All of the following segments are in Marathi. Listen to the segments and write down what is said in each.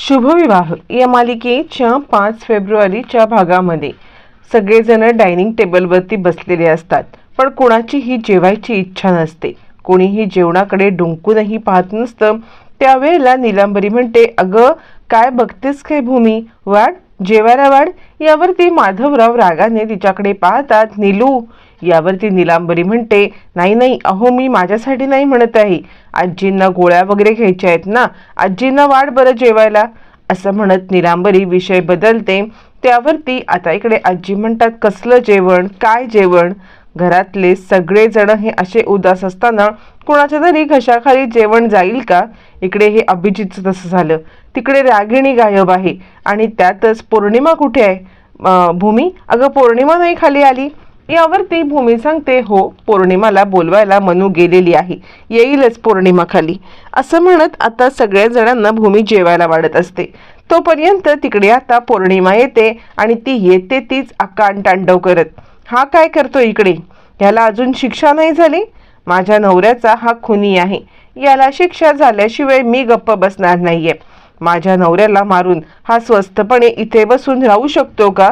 शुभविवाह. या मालिकेच्या पाच फेब्रुवारीच्या भागामध्ये सगळेजण डायनिंग टेबलवरती बसलेले असतात. पण कोणाचीही जेवायची इच्छा नसते. कोणीही जेवणाकडे डुंकूनही पाहत नसतं. त्यावेळेला निलांबरी म्हणते अगं काय बघतेस काय भूमी? वाढ जेवायला वाढ. यावरती माधवराव रागाने तिच्याकडे पाहतात नीलू यावरती निलांबरी म्हणते नाही नाही अहो मी माझ्यासाठी नाही म्हणत आहे. आजींना गोळ्या वगैरे घ्यायच्या आहेत ना आजींना वाढ बरं जेवायला. असं म्हणत निलांबरी विषय बदलते. त्यावरती आता इकडे आजी म्हणतात कसलं जेवण? काय जेवण? घरातले सगळेजण हे असे उदास असताना कोणाच्या तरी घशाखाली जेवण जाईल का? इकडे हे अभिजितचं तसं झालं. तिकडे रागिणी गायब आहे आणि त्यातच पौर्णिमा कुठे आहे? भूमी अगं पौर्णिमा नाही खाली आली? यावरती भूमी सांगते हो पौर्णिमाला बोलवायला मनू गेलेली आहे. येईलच पौर्णिमा खाली असं म्हणत आता सगळ्या जणांना भूमी जेवायला वाढत असते. तोपर्यंत तिकडे आता पौर्णिमा येते आणि ती येते तीच आकांड तांडव करत. हा काय करतो इकडे? ह्याला अजून शिक्षा नाही झाली? माझ्या नवऱ्याचा हा खुनी आहे. याला शिक्षा झाल्याशिवाय मी गप्प बसणार नाहीये. माझ्या नवऱ्याला मारून हा स्वस्तपणे इथे बसून राहू शकतो का?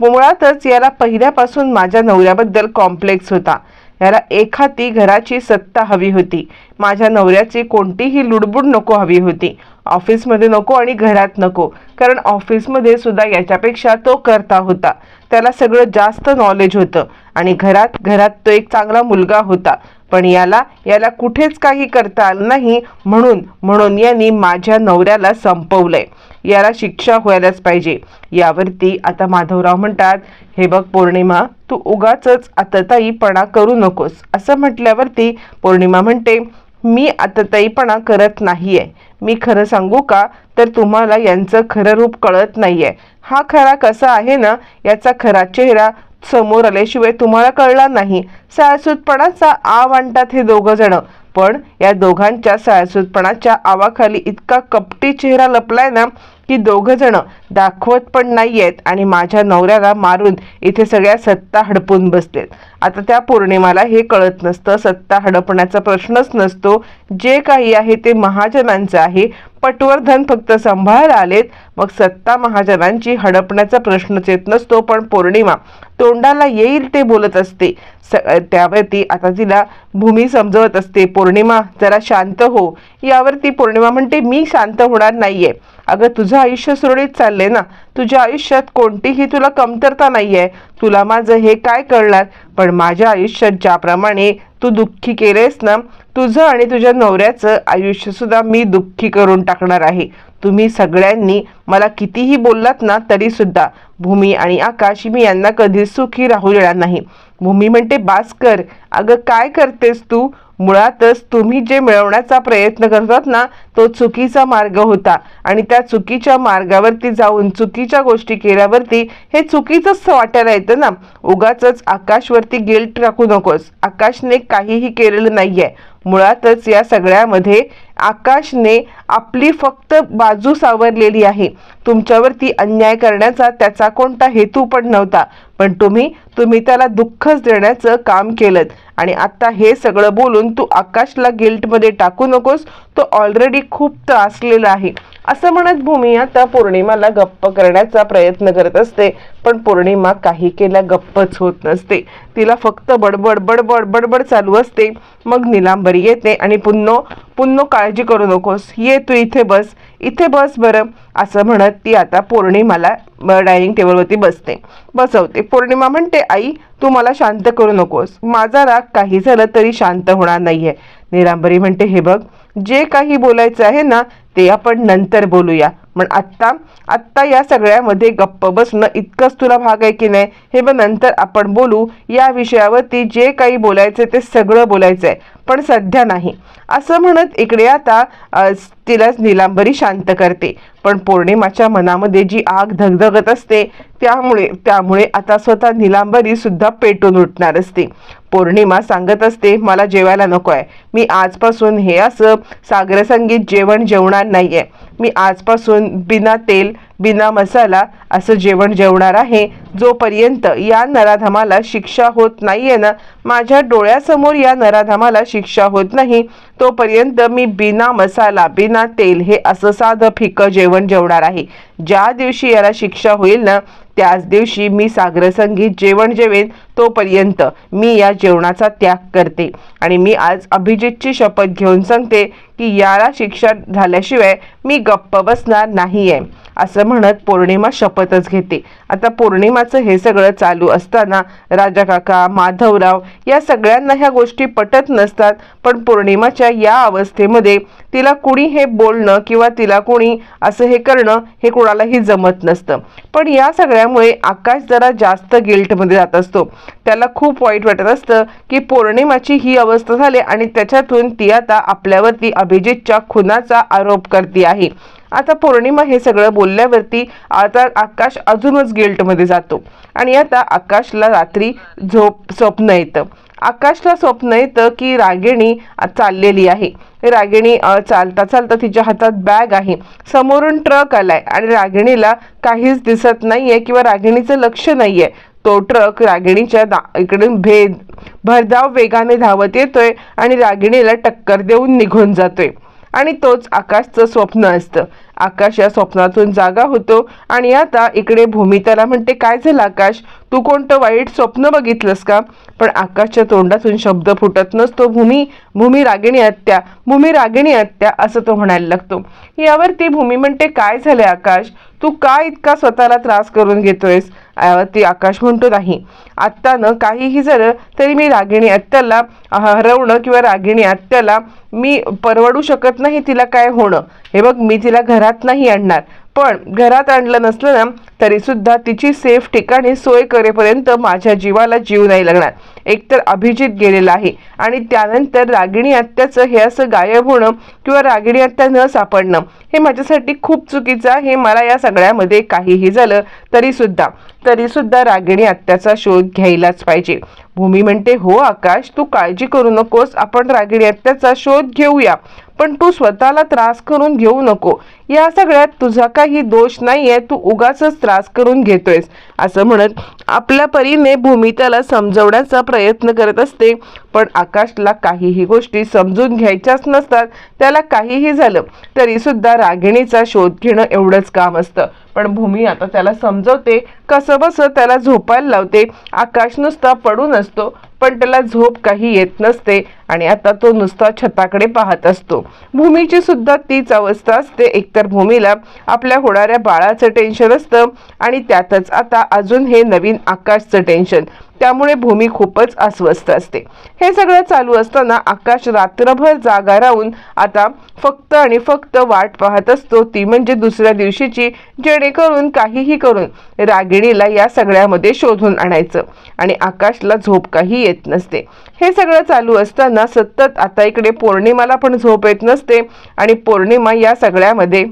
मुळातच याला पहिल्यापासून माझ्या नवऱ्याबद्दल कॉम्प्लेक्स होता. याला एखादी घराची सत्ता हवी होती. माझ्या नवऱ्याची कोणतीही लुडबुड नको हवी होती. ऑफिसमध्ये नको आणि घरात नको. कारण ऑफिसमध्ये सुद्धा याच्यापेक्षा तो करता होता. त्याला सगळं जास्त नॉलेज होतं. आणि घरात घरात तो एक चांगला मुलगा होता. पण याला याला कुठेच काही करता आलं नाही म्हणून म्हणून यांनी माझ्या नवऱ्याला संपवलंय. याला शिक्षा व्हायलाच पाहिजे. यावरती आता माधवराव म्हणतात हे बघ पौर्णिमा तू उगाच आतताईपणा करू नकोस. असं म्हटल्यावरती पौर्णिमा म्हणते मी आतताईपणा करत नाहीये. मी खरं सांगू का? तर तुम्हाला यांचं खरं रूप कळत नाहीये. हा खरा कसा आहे ना याचा खरा चेहरा समोर आल्याशिवाय तुम्हाला कळला नाही. साळसूतपणाचा आव आणतात हे दोघं जण. पण या दोघांच्या साळसूतपणाच्या आवाखाली इतका कपटी चेहरा लपलाय ना की दोघं जण दाखवत पण नाहीयेत आणि माझ्या नवऱ्याला मारून इथे सगळ्या सत्ता हडपून बसलेत. आता त्या पौर्णिमाला हे कळत नसतं सत्ता हडपण्याचा प्रश्नच नसतो. जे काही आहे ते महाजनांचं आहे. पटवर्धन फक्त सांभाळायला आलेत मग सत्ता महाजनांची हडपण्याचा प्रश्नच येत नसतो. पण पौर्णिमा तोंडाला येईल ते बोलत असते. स त्यावरती आता तिला भूमी समजवत असते. पौर्णिमा जरा शांत हो. यावरती पौर्णिमा म्हणते मी शांत होणार नाहीये. अगं तुझं आयुष्य सुरळीत चाललंय ना. तुझ्या आयुष्यात कोणतीही तुला कमतरता नाही आहे तुला माझं हे काय कळणार? पण माझ्या आयुष्यात ज्याप्रमाणे तू दुःखी केलेस ना तुझं आणि तुझ्या नवऱ्याचं आयुष्यसुद्धा मी दुःखी करून टाकणार आहे. तुम्ही सगळ्यांनी मला कितीही बोललात ना तरीसुद्धा भूमी आणि आकाश मी यांना कधीच सुखी राहू देणार नाही. भूमी म्हणते भास्कर अगं काय करतेस तू? मुळातच तुम्ही जे मिळवण्याचा प्रयत्न करतात ना तो चुकीचा मार्ग होता. आणि त्या चुकीच्या मार्गावरती जाऊन चुकीच्या गोष्टी केल्यावरती हे चुकीचंच वाटायला येतं ना. उगाच आकाशवरती गिल्ट टाकू नकोस. आकाशने काहीही केलेलं नाही आहे मुळातच या सगळ्यामध्ये आकाशने आपली फक्त बाजू सावरलेली आहे. तुमच्यावरती अन्याय करण्याचा त्याचा कोणता हेतू पण नव्हता. पण तुम्ही तुम्ही त्याला दुःखच देण्याचं काम केलं आणि आता हे सगळं बोलून तू आकाशला गिल्टमध्ये टाकू नकोस. तो ऑलरेडी खूप त्रासलेला आहे. असं म्हणत भूमी आता पौर्णिमाला गप्प करण्याचा प्रयत्न करत असते. पण पौर्णिमा काही केल्या गप्पच होत नसते. तिला फक्त बडबड बडबड बडबड चालू असते. मग निलांबरी येते आणि पुन्हा पुन्हा काळजी करू नकोस. ये तू इथे बस. इथे बस बरं. असं म्हणत ती आता पौर्णिमाला डायनिंग टेबलवरती बसते. बसवते. पौर्णिमा म्हणते आई तू मला शांत करू नकोस. माझा राग काही झालं तरी शांत होणार नाहीये. निरांबरी म्हणते हे बघ. जे काही बोलायचं आहे ना ते आपण नंतर बोलूया. पण आत्ता आत्ता या सगळ्यामध्ये गप्प बसणं इतकंच तुला भाग आहे की नाही हे मग नंतर आपण बोलू. या विषयावरती जे काही बोलायचं ते सगळं बोलायचं आहे पण सध्या नाही. असं म्हणत इकडे आता तिलाच तिला निलांबरी शांत करते. पण पौर्णिमाच्या मनामध्ये जी आग धगधगत असते त्यामुळे त्यामुळे आता स्वतः निलांबरी सुद्धा पेटून उठणार असते. पौर्णिमा सांगत असते मला जेवायला नको आहे मी आजपासून हे असं सागरसंगीत जेवण जेवणार नाही आहे मी आजपासून बिना तेल बिना मसाला असं जेवण जेवणार आहे. जोपर्यंत या नराधमाला शिक्षा होत नाहीये ना माझ्या डोळ्यासमोर या नराधमाला शिक्षा होत नाही तोपर्यंत मी बिना मसाला बिना तेल हे असं साधं फिकं जेवण जेवणार आहे. ज्या दिवशी याला शिक्षा होईल ना त्याच दिवशी मी सागरसंगीत जेवण जेवेन तोपर्यंत मी या जेवणाचा त्याग करते. आणि मी आज अभिजितची शपथ घेऊन सांगते की याला शिक्षा झाल्याशिवाय मी गप्प बसणार नाही आहे असं म्हणत पौर्णिमा शपथच घेते. आता पौर्णिमाचं हे सगळं चालू असताना राजा काका माधवराव या सगळ्यांना ह्या गोष्टी पटत नसतात. पण पौर्णिमाच्या या अवस्थेमध्ये तिला कुणी हे बोलणं किंवा तिला कोणी असं हे करणं हे कोणालाही जमत नसतं. पण या सगळ्यामुळे आकाश जरा जास्त गिल्टमध्ये जात असतो. त्याला खूप वाईट वाटत असतं की पौर्णिमाची ही अवस्था झाली आणि त्याच्यातून ती आता आपल्यावरती अभिजितच्या खुनाचा आरोप करते आहे. आता पौर्णिमा हे सगळं बोलल्यावरती आता आकाश अजूनच गिल्टमध्ये जातो. आणि आता आकाशला रात्री झोप स्वप्न येतं. आकाशला स्वप्न येतं की रागिणी चाललेली आहे. रागिणी चालता चालता तिच्या हातात बॅग आहे. समोरून ट्रक आलाय आणि रागिणीला काहीच दिसत नाहीये किंवा रागिणीचं लक्ष नाहीये. तो ट्रक रागिणीच्या दा इकडून भेद भरधाव वेगाने धावत येतोय आणि रागिणीला टक्कर देऊन निघून जातोय. आणि तोच आकाशचं स्वप्न असतं. आकाश या स्वप्नातून जागा होतो आणि आता इकडे भूमी त्याला म्हणते काय झालं आकाश? तू कोणतं वाईट स्वप्न बघितलंस का? पण आकाशच्या तोंडातून शब्द फुटत नसतो भूमी भूमी रागिणी हत्या भूमी रागिणी हत्या असं तो म्हणायला लागतो. यावरती भूमी म्हणते काय झालंय आकाश? तू का इतका स्वतःला त्रास करून घेतोयस? ती आकाश म्हणतो नाही. आत्ता न काहीही झालं तरी मी रागिणी आत्याला हरवणं किंवा रागिणी आत्याला मी परवडू शकत नाही तिला काय होणं? हे बघ मी तिला घरात नाही आणणार. पण घरात आणलं नसलं ना तरीसुद्धा तिची सेफ ठिकाणी सोय करेपर्यंत माझ्या जीवाला जीव नाही लागणार. एकतर अभिजित गेलेला आहे आणि त्यानंतर रागिणी आत्याचं हे असं गायब होणं किंवा रागिणी हत्या न सापडणं हे माझ्यासाठी खूप चुकीचं आहे. मला या सगळ्यामध्ये काहीही झालं तरीसुद्धा तरीसुद्धा रागिणी हत्याचा शोध घ्यायलाच पाहिजे. भूमी म्हणते हो आकाश तू काळजी करू नकोस आपण रागिणी हत्याचा शोध घेऊया. पण तू स्वतःला त्रास करून घेऊ नको. या सगळ्यात तुझा काही दोष नाहीये तू उगाच त्रास करून घेतोयस. असं म्हणत आपल्या परीने भूमी त्याला समजवण्याचा प्रयत्न करत असते. पण आकाशला काहीही गोष्टी समजून घ्यायच्याच नसतात. त्याला काहीही झालं तरी सुद्धा रागिणीचा शोध घेणं एवढंच काम असतं. पण भूमी आता त्याला समजवते कसं बसं त्याला झोपायला लावते. आकाश नुसता पडून असतो पण त्याला झोप काही येत नसते. आणि आता तो नुसता छताकडे पाहत असतो. भूमीची सुद्धा तीच अवस्था असते. एकतर भूमीला आपल्या होणाऱ्या बाळाचं टेन्शन असतं आणि त्यातच आता अजून हे नवीन आकाशचं टेन्शन त्यामुळे भूमी खूपच अस्वस्थ असते. हे सगळं चालू असताना आकाश रात्रभर जागा राहून आता फक्त आणि फक्त वाट पाहत असतो. ती म्हणजे दुसऱ्या दिवशीची जेणेकरून काहीही करून रागिणीला या सगळ्यामध्ये शोधून आणायचं. आणि आकाशला झोप काही येत नसते. हे सगळं चालू असताना सतत. आता इकडे पौर्णिमाला पण झोप येत नसते आणि पौर्णिमा या सगळ्यामध्ये.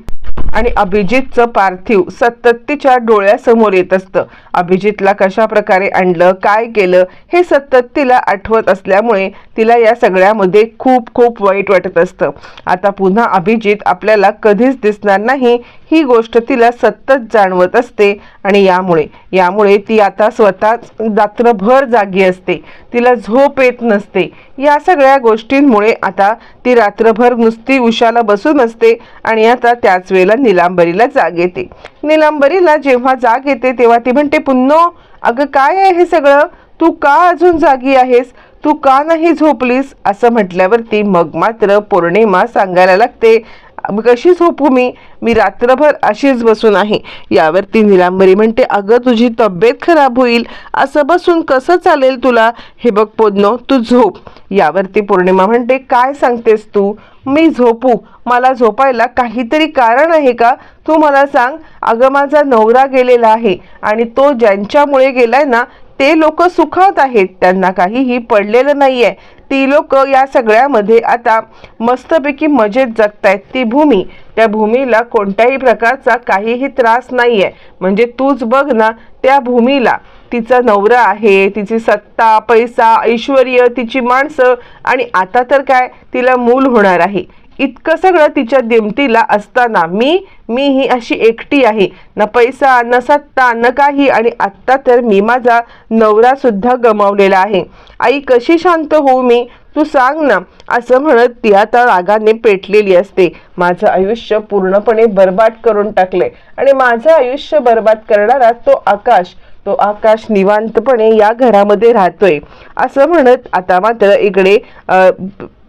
आणि अभिजितचं पार्थिव सतत तिच्या डोळ्यासमोर येत असतं. अभिजितला कशा प्रकारे आणलं काय केलं हे सतत तिला आठवत असल्यामुळे तिला या सगळ्यामध्ये खूप खूप वाईट वाटत असतं. आता पुन्हा अभिजित आपल्याला कधीच दिसणार नाही ही गोष्ट तिला सतत जाणवत असते आणि यामुळे यामुळे ती आता स्वतः रात्रभर जागी असते. तिला झोप येत नसते. या सगळ्या गोष्टींमुळे आता ती रात्रभर नुसती उशाला बसून असते आणि आता त्याच वेळेला निलांबरीला जाग येते. निलांबरीला जेव्हा जाग येते तेव्हा ती म्हणते पुन्नो अगं काय आहे हे सगळं? तू का अजून जागी आहेस? तू का नाही झोपलीस? असं म्हटल्यावरती मग मात्र पौर्णिमा सांगायला लागते. कशी झोपू मी? मी रात्रभर अशीच बसून आहे. यावरती निलांबरी म्हणते अगं तुझी तब्येत खराब होईल. असं बसून कसं चालेल तुला? हे बघ पोदनो तू झोप. यावरती पौर्णिमा म्हणते काय सांगतेस तू? मी झोपू. मला झोपायला काहीतरी कारण आहे का? तू मला सांग. अगं माझा नवरा गेलेला आहे आणि तो ज्यांच्यामुळे गेलाय ना ते लोक सुखावत आहेत त्यांना काहीही पडलेलं नाहीये. ती लोक या सगळ्यामध्ये आता मस्तपैकी मजेत जगतायत. ती भूमी त्या भूमीला कोणत्याही प्रकारचा काहीही त्रास नाही आहे म्हणजे तूच बघ ना त्या भूमीला. तिचा नवरा आहे तिची सत्ता पैसा ऐश्वर्य तिची माणसं आणि आता तर काय? तिला मूल होणार आहे. इतकं सगळं तिच्या दिमतीला असताना मी मी ही अशी एकटी आहे. न पैसा न सत्ता न काही. आणि आत्ता तर मी माझा नवरा सुद्धा गमावलेला आहे. आई कशी शांत होऊ मी? तू सांग ना. असं म्हणत ती आता रागाने पेटलेली असते. माझं आयुष्य पूर्णपणे बरबाद करून टाकले आणि माझं आयुष्य बरबाद करणारा तो आकाश. तो आकाश निवांतपणे या घरामध्ये राहतोय. असं म्हणत आता मात्र इकडे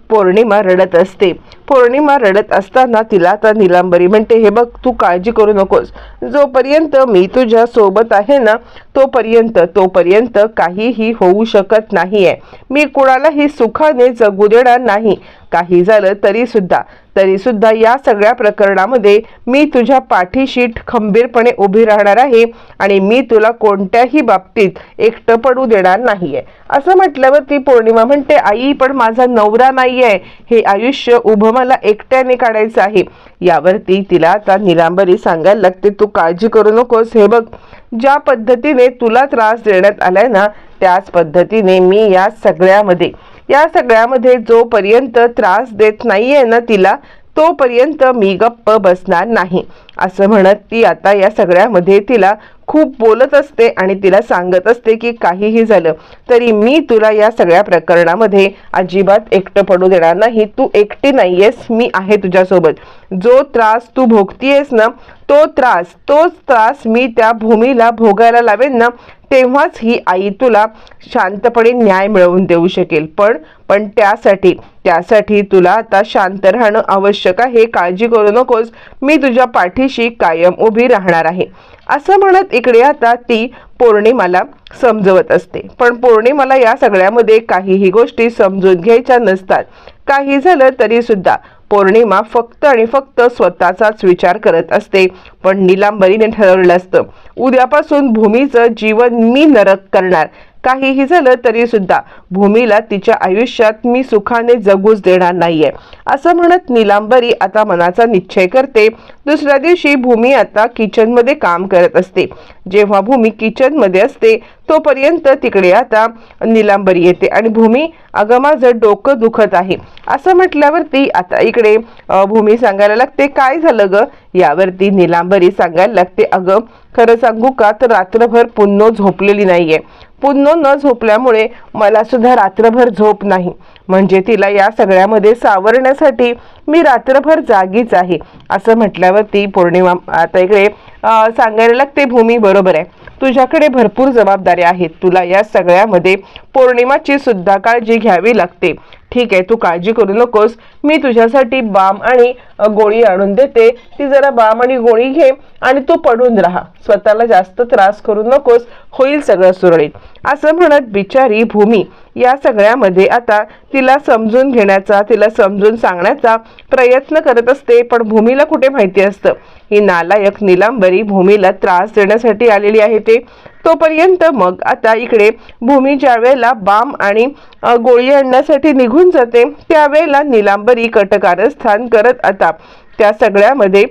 पौर्णिमा रडत असते. पौर्णिमा रडत असताना तिला आता निलांबरी म्हणते हे बघ तू काळजी करू नकोस. जोपर्यंत मी तुझ्या सोबत आहे ना तोपर्यंत तोपर्यंत काहीही होऊ शकत नाहीये. मी कुणालाही सुखाने जगू देणार नाही. काही झालं तरी सुद्धा तरी सुद्धा या सगळ्या प्रकरणामध्ये मी तुझ्या पाठीशी खंबीरपणे उभी राहणार आहे आणि मी तुला कोणत्याही बाबतीत एकटं पडू देणार नाहीये. असं म्हटल्यावर ती पौर्णिमा म्हणते आई पण माझा नवरा नाहीये. हे आयुष्य उभं मला एकट्याने काढायचं आहे. यावरती तिला आता निलांबरी सांगायला लागते. तू काळजी करू नकोस. हे बघ ज्या पद्धतीने तुला त्रास देण्यात आलाय ना त्याच पद्धतीने मी या सगळ्यामध्ये या सगळ्यामध्ये जोपर्यंत त्रास देत नाहीये ना तिला तोपर्यंत मी गप्प बसणार नाही. असं म्हणत ती आता या सगळ्यामध्ये तिला खूप बोलत असते आणि तिला सांगत असते की काहीही झालं तरी मी तुला या सगळ्या प्रकरणामध्ये अजिबात एकटं पडू देणार नाही. तू एकटी नाहीयेस मी आहे तुझ्यासोबत. जो त्रास तू भोगतीयेस ना तो त्रास तोच त्रास मी त्या भूमीला भोगायला लावेन ना तेव्हाच ही आई तुला शांतपणे न्याय मिळवून देऊ शकेल. पण पण त्यासाठी त्यासाठी तुला आता शांत राहणं आवश्यक आहे. काळजी करू नकोस. मी तुझ्या पाठी पाठीशी कायम उभी राहणार आहे. असं म्हणत इकडे आता ती पौर्णिमाला समजवत असते. पण पौर्णिमाला या सगळ्यामध्ये काहीही गोष्टी समजून घ्यायच्या नसतात. काही झालं तरी सुद्धा पौर्णिमा फक्त आणि फक्त स्वतःचाच विचार करत असते. पण निलांबरीने ठरवलं असतं. उद्यापासून भूमीचं जीवन मी नरक करणार. काहीही झालं तरी सुद्धा भूमीला तिच्या आयुष्यात मी सुखाने जगूच देणार नाहीये. असं म्हणत निलांबरी आता मनाचा निश्चय करते. दुसऱ्या दिवशी भूमी आता किचनमध्ये काम करत असते. जेव्हा भूमी किचनमध्ये असते तोपर्यंत तिकडे आता निलांबरी येते आणि भूमी अगं माझं डोकं दुखत आहे. असं म्हटल्यावरती आता इकडे भूमी सांगायला लागते काय झालं ग? यावरती निलांबरी सांगायला लागते अगं खरं सांगू का तर रात्रभर पुन्हा झोपलेली नाहीये. पुन्नो न झोपल्यामुळे मला सुद्धा रात्रभर झोप नाही. म्हणजे तिला या सगळ्यामध्ये सावरण्यासाठी मी रात्रभर जागीच आहे. असं म्हटल्यावरती पौर्णिमा आता इकडे सांगायला लागते भूमी बरोबर आहे. तुझ्याकडे भरपूर जबाबदाऱ्या आहेत. तुला या सगळ्यामध्ये पौर्णिमाची सुद्धा काळजी घ्यावी लागते. ठीक आहे तू काळजी करू नकोस. मी तुझ्यासाठी बाम आणि गोळी आणून देते. ती जरा बाम आणि गोळी घे आणि तू पडून राहा. स्वतःला जास्त त्रास करू नकोस. होईल सगळं सुरळीत. असं म्हणत बिचारी भूमी या सगळ्यामध्ये आता तिला समजून घेण्याचा तिला समजून सांगण्याचा प्रयत्न करत असते. पण भूमीला कुठे माहिती असतं? ही नालायक निलांबरी भूमीला त्रास देण्यासाठी आलेली आहे ते. तोपर्यंत मग आता इकडे भूमी ज्या वेळेला बाम आणि गोळी आणण्यासाठी निघून जाते त्यावेळेला निलांबरी कटकारस्थान करत आता त्या सगळ्यामध्ये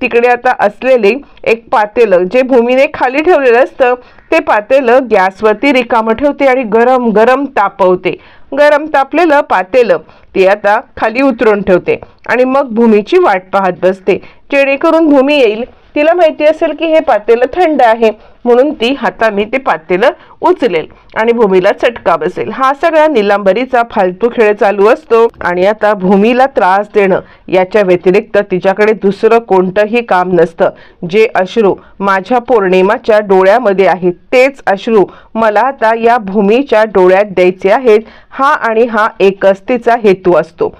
तिकडे आता असलेले एक पातेलं जे भूमीने खाली ठेवलेलं असतं ते पातेलं गॅसवरती रिकामं ठेवते आणि गरम गरम तापवते. गरम तापलेलं पातेलं ती आता खाली उतरून ठेवते आणि मग भूमीची वाट पाहत बसते. जेणेकरून भूमी येईल. तिला माहिती असेल की हे पातेलं थंड आहे म्हणून ती हाताने ते पातेलं उचलेल आणि भूमीला चटका बसेल. हा सगळा निलांबरीचा फालतू खेळ चालू असतो आणि आता भूमीला त्रास देणं याच्या व्यतिरिक्त तिच्याकडे दुसरं कोणतंही काम नसतं. जे अश्रू माझ्या पौर्णिमाच्या डोळ्यामध्ये आहेत तेच अश्रू मला आता या भूमीच्या डोळ्यात द्यायचे आहेत. हा आणि हा एकच तिचा हेतू असतो.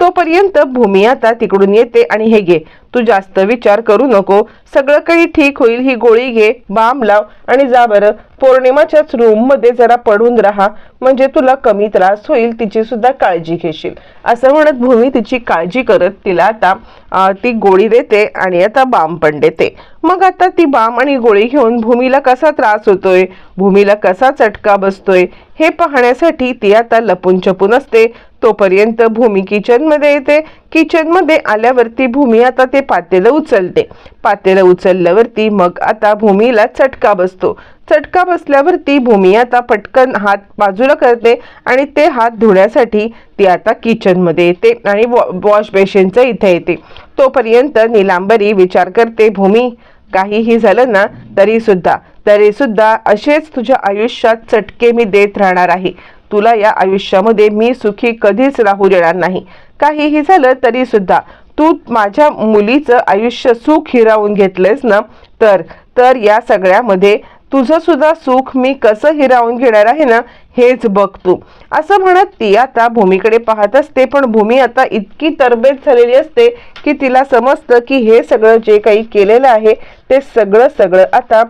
तोपर्यंत भूमी आता तिकडून येते आणि हे घे. तू जास्त विचार करू नको. सगळं काही ठीक होईल. ही गोळी घे बाम लाव आणि जा बरं. पौर्णिमाच्याच रूममध्ये जरा पडून राहा. म्हणजे तुला कमी त्रास होईल तिची सुद्धा काळजी घेशील. असं म्हणत भूमी तिची काळजी करत तिला आता ती गोळी देते आणि आता बाम पण देते. मग आता ती बाम आणि गोळी घेऊन भूमीला कसा त्रास होतोय? भूमीला कसा चटका बसतोय? हे पाहण्यासाठी ती आता लपून छपून असते. तोपर्यंत भूमी किचनमध्ये येते. किचनमध्ये आल्यावरती भूमी आता ते पातेलं उचलते. पातेलं उचलल्यावरती मग आता भूमीला चटका बसतो. चटका बसल्यावरती भूमी आता पटकन हात बाजूला करते आणि ते हात धुण्यासाठी ती आता किचनमध्ये येते आणि वॉश बेसिनचं इथे येते. तोपर्यंत निलांबरी विचार करते भूमी काहीही झालं ना तरी सुद्धा तरी सुद्धा असेच तुझ्या आयुष्यात चटके मी देत राहणार आहे. तुला या आयुष्यामध्ये मी सुखी कधीच राहू देणार नाही. काहीही झालं तरी सुद्धा तू माझ्या मुलीचं आयुष्य सुख हिरावून घेतलंस ना? तर तर या सगळ्यामध्ये तुझं सुद्धा सुख मी कसं हिरावून घेणार आहे ना हेच बघ तू. असं म्हणत ती आता भूमीकडे पाहत असते पण भूमी आता इतकी तरबेज झालेली असते की तिला समजतं की हे सगळं जे काही केलेलं आहे ते सगळं सगळं आता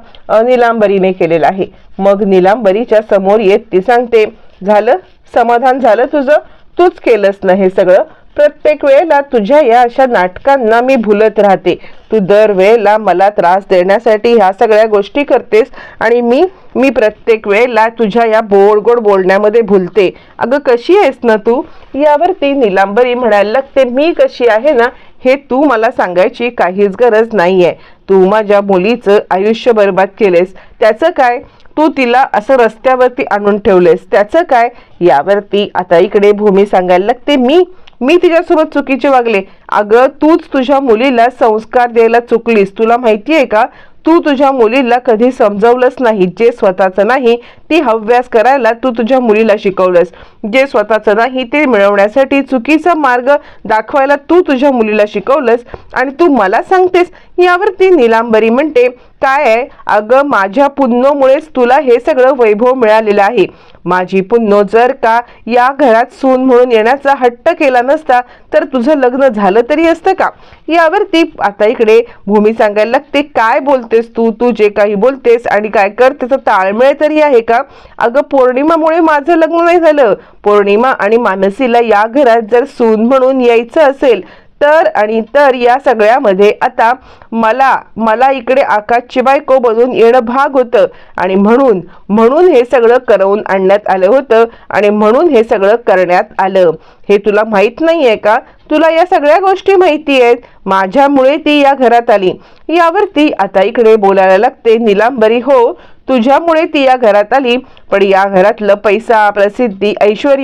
निलांबरीने केलेलं आहे. मग निलांबरीच्या समोर येत ती सांगते झालं? समाधान झालं तुझं? तूच केलंस ना हे सगळं? प्रत्येक वेळेला तुझ्या या अशा नाटकांना मी भुलत राहते. तू दर वेळेला मला त्रास देण्यासाठी ह्या सगळ्या गोष्टी करतेस आणि मी मी प्रत्येक वेळेला तुझ्या या गोड बोलण्यामध्ये भुलते. अगं कशी आहेस ना तू? यावरती निलांबरी म्हणायला लागते मी कशी आहे ना हे तू मला सांगायची काहीच गरज नाही आहे तू माझ्या मुलीचं आयुष्य बर्बाद केलेस. त्याचं काय? तू तिला असं रस्त्यावरती आणून ठेवलेस. त्याचं काय? यावरती आता इकडे भूमी सांगायला लागते मी मी तिच्यासोबत चुकीचे वागले. अगं तूच तुझ्या मुलीला संस्कार द्यायला चुकलीस. तुला माहिती आहे का? तू तुझ्या मुलीला कधी समजवलंच नाही. जे स्वतःचं नाही ती हव्यास करायला तू तुझ्या मुलीला शिकवलंस. जे स्वतःचं नाही ते मिळवण्यासाठी चुकीचा मार्ग दाखवायला तू तुझ्या मुलीला शिकवलंस आणि तू मला सांगतेस. यावरती निलांबरी म्हणते काय आहे? अगं माझ्या पुन्नोमुळेच तुला हे सगळं वैभव मिळालेलं आहे. माझी पुन्नो जर का या घरात सून म्हणून येण्याचा हट्ट केला नसता तर तुझं लग्न झालं तरी असतं का? यावर ती आता इकडे भूमी सांगायला लागते काय बोलतेस तू? तू जे काही बोलतेस आणि काय कर ताळमेळ तरी आहे का? अगं पौर्णिमामुळे माझं लग्न नाही झालं. पौर्णिमा आणि मानसीला या घरात जर सून म्हणून यायचं असेल तर आणि तर या सगळ्यामध्ये आता मला मला इकडे आकाशची बायको बनून येणं भाग होतं. आणि म्हणून म्हणून हे सगळं करवून आणण्यात आलं होतं आणि म्हणून हे सगळं करण्यात आलं. हे तुला माहीत नाही आहे का? तुला या सगळ्या गोष्टी माहिती आहेत. माझ्यामुळे ती या घरात आली. यावरती आता इकडे बोलायला लागते निलांबरी. हो तुझ्यामुळे ती या घरात आली. पण या घरातलं पैसा प्रसिद्धी ऐश्वर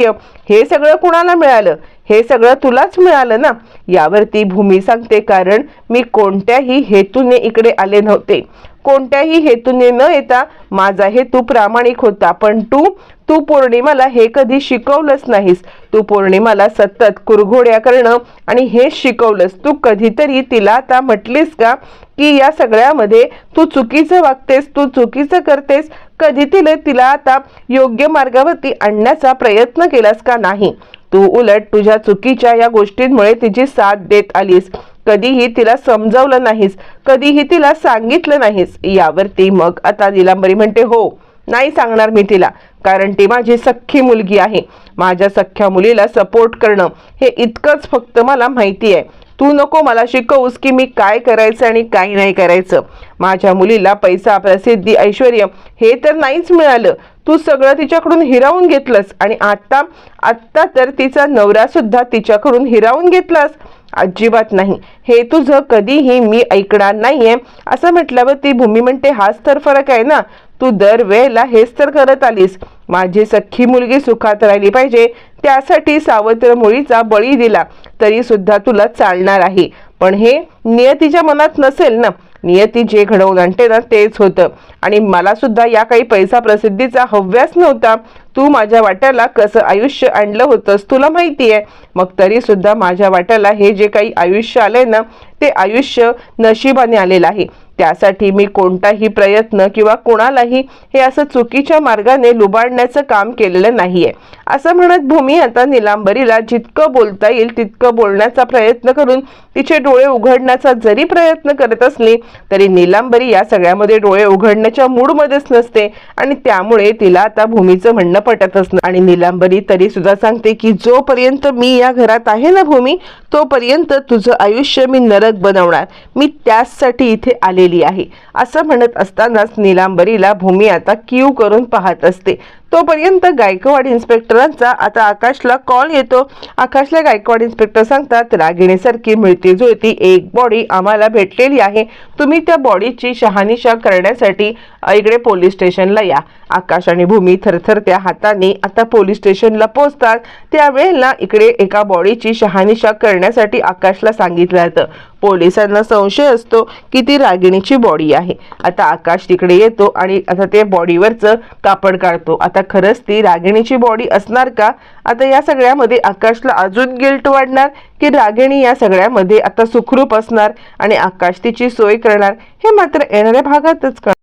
हे सगळं कुणाला मिळालं? हे सगळं तुलाच मिळालं ना? यावरती भूमी सांगते कारण मी कोणत्याही हेतूने इकडे आले नव्हते. कोणत्याही हेतूने न येता माझा हेतू प्रामाणिक होता पण तू तू पौर्णिमाला हे कधी शिकवलंच नाहीस. तू पौर्णिमाला सतत कुरघोड्या करणं आणि हेच शिकवलंस. तू कधीतरी तिला आता म्हटलीस का की या सगळ्यामध्ये तू चुकीचं वागतेस तू चुकीचं करतेस? कधी तिला तिला आता योग्य मार्गावरती आणण्याचा प्रयत्न केलास का नाही? तू उलट तुझ्या चुकीच्या या गोष्टींमुळे तिची साथ देत आलीस. कधीही तिला समजावलं नाहीस कधीही तिला सांगितलं नाहीस. यावरती मग आता निलांबरी म्हणते हो नाही सांगणार मी तिला कारण ती माझी सख्खी मुलगी आहे. माझ्या सख्ख्या मुलीला सपोर्ट करणं हे इतकंच फक्त मला माहिती आहे. तू नको मला शिकवूस की मी काय करायचं आणि काय नाही करायचं. माझ्या मुलीला पैसा प्रसिद्धी ऐश्वर हे तर नाहीच मिळालं. तू सगळं तिच्याकडून हिरावून घेतलंस आणि आत्ता आत्ता तर तिचा नवरासुद्धा तिच्याकडून हिरावून घेतलास. अजिबात नाही. हे तुझं कधीही मी ऐकणार नाहीये. असं म्हटल्यावर ती भूमी म्हणते हाच तर फरक आहे ना. तू दर वेळेला हेच तर करत आलीस. माझी सख्खी मुलगी सुखात राहिली पाहिजे. त्यासाठी सावत्र मुळीचा बळी दिला. तरी सुद्धा तुला चालणार आहे. पण हे नियतीच्या मनात नसेल ना. नियती जे घडवून आणते ना तेच होतं. आणि मला सुद्धा या काही पैसा प्रसिद्धीचा हव्यास नव्हता. तू माझ्या वाट्याला कसं आयुष्य आणलं होतंस तुला माहिती आहे. मग तरी सुद्धा माझ्या वाट्याला हे जे काही आयुष्य आलंय ना ते आयुष्य नशिबाने आलेलं आहे. त्यासाठी मी कोणताही प्रयत्न किंवा कोणालाही हे असं चुकीच्या मार्गाने लुबाडण्याचं काम केलेलं नाहीये. असं म्हणत भूमी आता निलांबरीला जितकं बोलता येईल तितकं बोलण्याचा प्रयत्न करून तिचे डोळे उघडण्याचा जरी प्रयत्न करत असली तरी निलांबरी या सगळ्यामध्ये डोळे उघडण्याच्या मूडमध्येच नसते आणि त्यामुळे तिला आता भूमीचं म्हणणं पटतच नाही. आणि निलांबरी तरी सुद्धा सांगते की जोपर्यंत मी या घरात आहे ना भूमी तोपर्यंत तुझं आयुष्य मी नरक बनवणार. मी त्याचसाठी इथे आले गेली आहे. असं म्हणत असतानाच निलांबरीला भूमी आता क्यू करून पाहत असते. तोपर्यंत गायकवाड इन्स्पेक्टरांचा आता आकाशला कॉल येतो. आकाशला गायकवाड इन्स्पेक्टर सांगतात रागिणीसारखी मिळती जुळती एक बॉडी आम्हाला भेटलेली आहे. तुम्ही त्या बॉडीची शहानिशा करण्यासाठी इकडे पोलीस स्टेशनला या. आकाश आणि भूमी थरथरत्या हाताने आता पोलीस स्टेशनला पोहोचतात. त्यावेळेला इकडे एका बॉडीची शहानिशा करण्यासाठी आकाशला सांगितलं जातं. पोलिसांना संशय असतो की ती रागिणीची बॉडी आहे. आता आकाश तिकडे येतो आणि आता ते बॉडीवरचं कापड काढतो. आता खरंच ती रागिणीची बॉडी असणार का? आता या सगळ्यामध्ये आकाशला अजून गिल्ट वाढणार की रागिणी या सगळ्यामध्ये आता सुखरूप असणार आणि आकाश तिची सोय करणार? हे मात्र येणाऱ्या भागातच कळणार.